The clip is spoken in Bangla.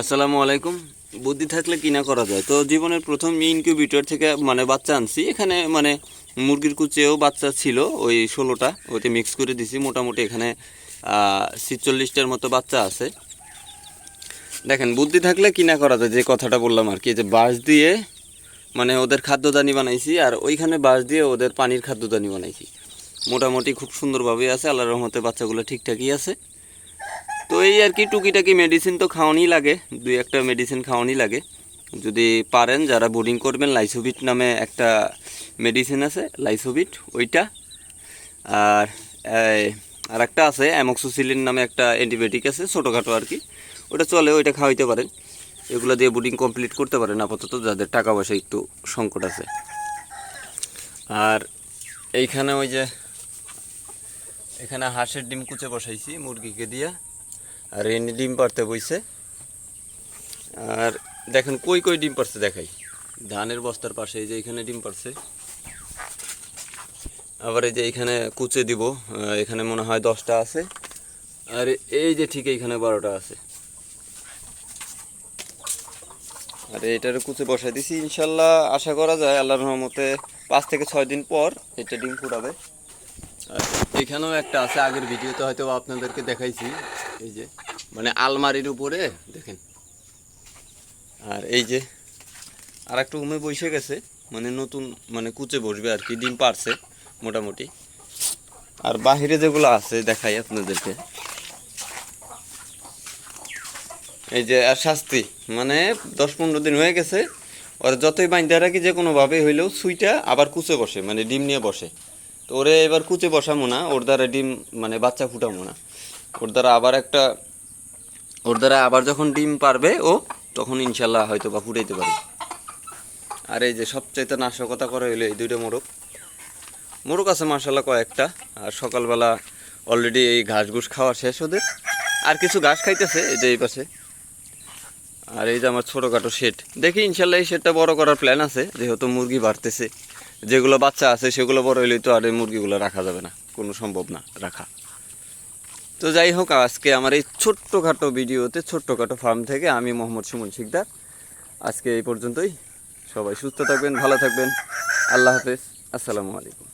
আসসালামু আলাইকুম। বুদ্ধি থাকলে কি না করা যায়? তো জীবনের প্রথম ইনকিউবেটর থেকে মানে বাচ্চা আনছি। এখানে মানে মুরগির কুচেও বাচ্চা ছিল, ওই ষোলোটা। ওইতে মিক্স করে দিছি। মোটামুটি এখানে ছিচল্লিশটার মতো বাচ্চা আছে। দেখেন, বুদ্ধি থাকলে কিনা করা যায়? যে কথাটা বললাম আর কি, যে বাঁশ দিয়ে মানে ওদের খাদ্যদানি বানাইছি, আর ওইখানে বাঁশ দিয়ে ওদের পানির খাদ্যদানি বানাইছি। মোটামুটি খুব সুন্দরভাবেই আছে। আল্লাহ রহমতে বাচ্চাগুলো ঠিকঠাকই আছে। তো এই আর কি টুকিটাকি মেডিসিন তো খাওয়ানি লাগে, দুই একটা মেডিসিন খাওয়ানি লাগে। যদি পারেন, যারা বোর্ডিং করবেন লাইসোভিট নামে একটা মেডিসিন আছে লাইসোভিট ওইটা। আর আর একটা আছে অ্যামক্সোসিলিন নামে একটা অ্যান্টিবায়োটিক আছে, ছোটোখাটো আর কি। ওটা চলে, ওইটা খাওয়াইতে পারেন। এগুলো দিয়ে বোর্ডিং কমপ্লিট করতে পারেন, আপাতত যাদের টাকা পয়সা একটু সংকট আছে। আর এইখানে ওই যে, এখানে হাঁসের ডিম কুচে বসাইছি, মুরগিকে দিয়ে। আর এনে ডিম পারতে বইছে। আর দেখেন, কই কই ডিম পারছে দেখাই। ধানের বস্তার পাশে এই যে এখানে ডিম পারছে আবার এই যে এখানে কুচে দিব এখানে মনে হয় দশটা আছে। আর এই যে ঠিক এইখানে বারোটা আছে। আর এটার কুচে বসাই দিছি। ইনশাল্লাহ আশা করা যায় আল্লাহর রহমতে পাঁচ থেকে ছয় দিন পর এটা ডিম ফুটাবে। আর এখানেও একটা আছে, আগের ভিডিওতে হয়তো আপনাদেরকে দেখাইছি। এই যে মানে আলমারির উপরে, দেখেন। আর এই যে আর একটা উমে বসে গেছে মানে নতুন মানে কুচে বসবে আর কি, ডিম পারছে, মোটামুটি। আর বাহিরে যেগুলো আছে, দেখাই আপনাদেরকে। এই যে, আর শাস্তি মানে দশ পনেরো দিন হয়ে গেছে, ওর যতই বাইন্দা রাখি, যে কোনোভাবে হইলেও সুইটা আবার কুচে বসে মানে ডিম নিয়ে বসে। তো ওরে এবার কুচে বসামো না, ওর দ্বারা ডিম মানে বাচ্চা ফুটামো না। ওর দ্বারা আবার একটা ওর দ্বারা আবার যখন ডিম পারবে ও, তখন ইনশাল্লাহ হয়তো বা ফুটাইতে পারি আর এই যে সবচাইতে নাশকতা করে হইল এই দুইটা মোরগ। মোরগ আছে মার্শাল্লাহ কয়েকটা, আর সকালবেলা অলরেডি এই ঘাস ঘুষ খাওয়া শেষ ওদের। আর কিছু ঘাস খাইতেছে এই যে এই পাশে। আর এই যে আমার ছোটোখাটো শেড। দেখি ইনশাল্লাহ এই শেডটা বড় করার প্ল্যান আছে, যেহেতু মুরগি বাড়তেছে। যেগুলো বাচ্চা আছে সেগুলো বড় হইলেই তো আর এই মুরগিগুলো রাখা যাবে না, কোনো সম্ভব না রাখা। তো যাই হোক আজকে আমার এই ছোট্টখাটো ভিডিওতে, ছোট্টখাটো ফার্ম থেকে আমি মোহাম্মদ সুমন শিকদার। আজকে এই পর্যন্তই। সবাই সুস্থ থাকবেন, ভালো থাকবেন। আল্লাহ হাফেজ। আসসালামু আলাইকুম।